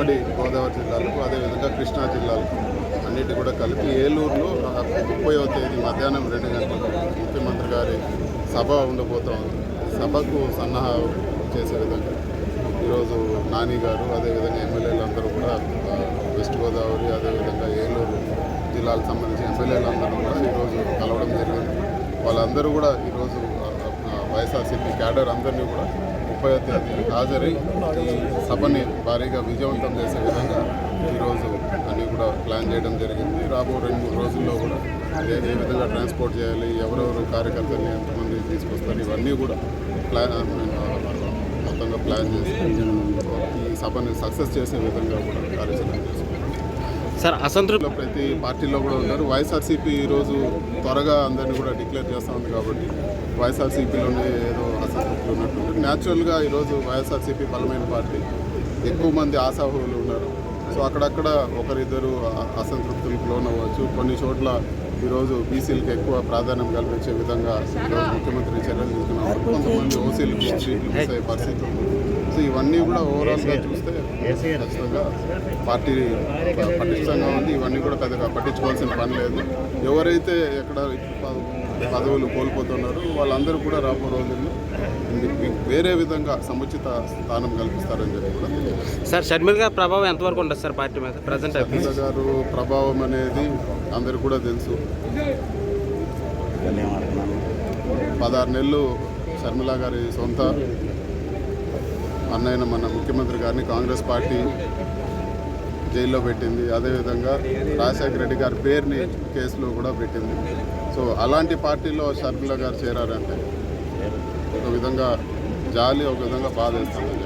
ఉమ్మడి గోదావరి జిల్లాలకు అదేవిధంగా కృష్ణా జిల్లాలకు అన్నిటి కూడా కలిపి ఏలూరులో ముప్పైవ తేదీ మధ్యాహ్నం రెండు గంటలకు ముఖ్యమంత్రి గారి సభ ఉండబోతాం సభకు సన్నాహ చేసే విధంగా ఈరోజు నాని గారు అదేవిధంగా ఎమ్మెల్యేలు అందరూ కూడా వెస్ట్ గోదావరి అదేవిధంగా ఏలూరు జిల్లాలకు సంబంధించిన ఎమ్మెల్యేలు అందరూ కూడా ఈరోజు కలవడం జరిగింది. వాళ్ళందరూ కూడా ఈరోజు వైఎస్ఆర్సీపీ క్యాడర్ అందరినీ కూడా ముప్పై తేదీ హాజరై. ఈ సభని భారీగా విజయవంతం చేసే విధంగా ఈరోజు అన్నీ కూడా ప్లాన్ చేయడం జరిగింది. రాబో రెండు మూడు రోజుల్లో కూడా ఏ ఏ విధంగా ట్రాన్స్పోర్ట్ చేయాలి ఎవరెవరు కార్యకర్తల్ని ఎంతమంది తీసుకొస్తారు ఇవన్నీ కూడా ప్లాన్ మొత్తంగా ప్లాన్ చేసి ఈ సభని సక్సెస్ చేసే విధంగా కూడా కార్యాచరణ చేసుకుంటాం సార్ అసంతృప్తి ప్రతి పార్టీలో కూడా ఉన్నారు వైఎస్ఆర్సీపీ ఈరోజు త్వరగా అందరినీ కూడా డిక్లేర్ చేస్తూ ఉంది కాబట్టి వైఎస్ఆర్సీపీలోనే ఏదో అసంతృప్తులు ఉన్నట్టు న్యాచురల్గా ఈరోజు వైఎస్ఆర్సీపీ బలమైన పార్టీ. ఎక్కువ మంది ఆశాభువులు ఉన్నారు. సో అక్కడక్కడ ఒకరిద్దరు అసంతృప్తులకు లోన్ లోనవ్వచ్చు కొన్ని చోట్ల ఈరోజు బీసీలకు ఎక్కువ ప్రాధాన్యం కల్పించే విధంగా ఈరోజు ముఖ్యమంత్రి చర్యలు తీసుకున్నారు. కొంతమంది ఓసీలకు సీట్లు మిస్ అయ్యే పరిస్థితి ఉంది సో ఇవన్నీ కూడా ఓవరాల్గా చూస్తే ఖచ్చితంగా పార్టీ పటిష్టంగా ఉంది. ఇవన్నీ కూడా పెద్దగా పట్టించుకోవాల్సిన పని లేదు. ఎవరైతే ఎక్కడ పదవులు కోల్పోతున్నారో వాళ్ళందరూ కూడా రాబో రోజుల్లో వేరే విధంగా సముచిత స్థానం కల్పిస్తారని చెప్పి కూడా సార్ షర్మిల గారి ప్రభావం ఎంతవరకు ఉంటుంది సార్ పార్టీ మీద ప్రజెంట్ షర్మిల గారు ప్రభావం అనేది అందరికి కూడా తెలుసు. పదహారు నెలలు షర్మిల గారి సొంత అన్నయ్యన మన ముఖ్యమంత్రి గారిని కాంగ్రెస్ పార్టీ జైల్లో పెట్టింది. అదేవిధంగా రాజశేఖర రెడ్డి గారి పేరుని కేసులో కూడా పెట్టింది. సో అలాంటి పార్టీలో షర్మిల గారు చేరారంటే ఒక విధంగా జాలి ఒక విధంగా బాధ వేస్తుంది